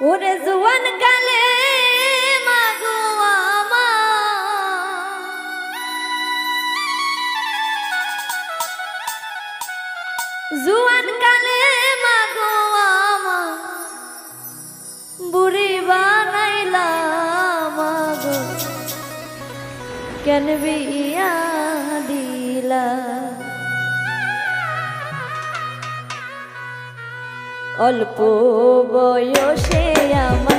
ওরে জুয়ান কালে মাগো জুয়ান কালে মাগো আমা। বুড়ি বানাইলা মাগো কেন বিয়া অল্প বয়সে আমার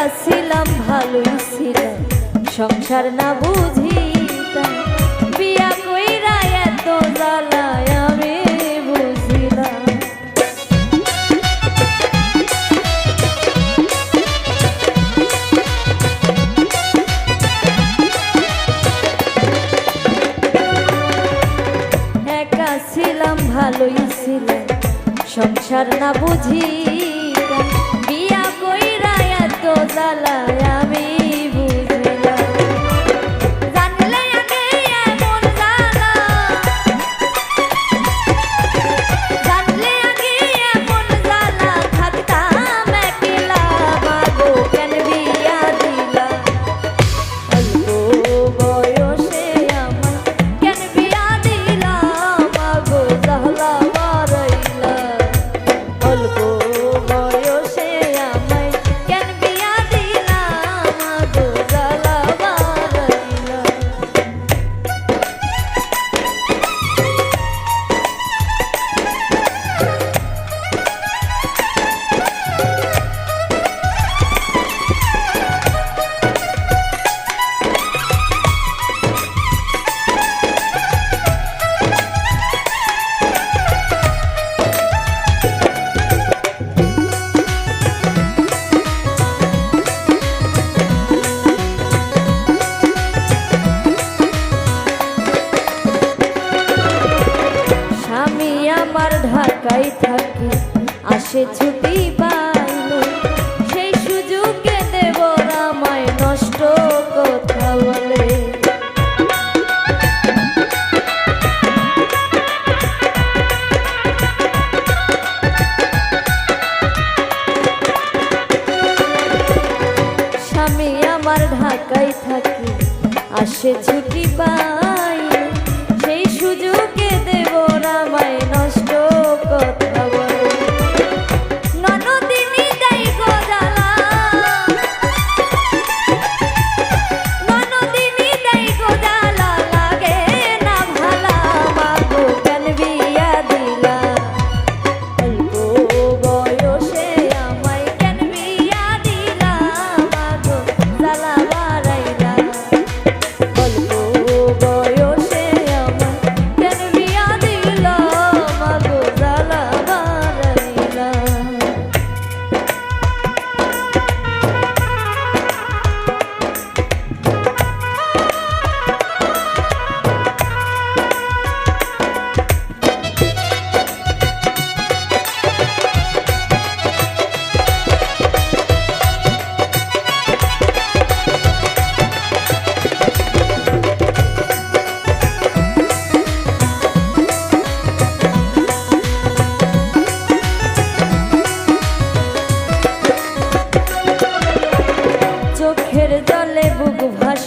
একা ছিলাম, ভালোই ছিলাম। সংসার না বুঝি বিয়া কইরা এত জ্বালায় আমি বুঝিলাম একা ছিলাম, ভালোই ছিলাম। সংসার না বুঝিতাম জ্বালায় এসেছি কৃপা।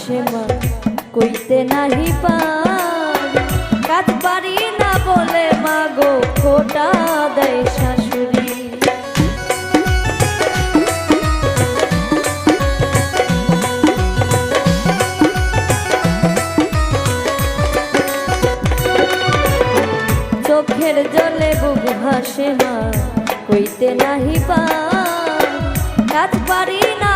সে কইতে নাহি পারি। না বলে দেয় শাশুড়ি। চোখের জলে বুক ভাসে মা, কইতে নাহি পা পারি না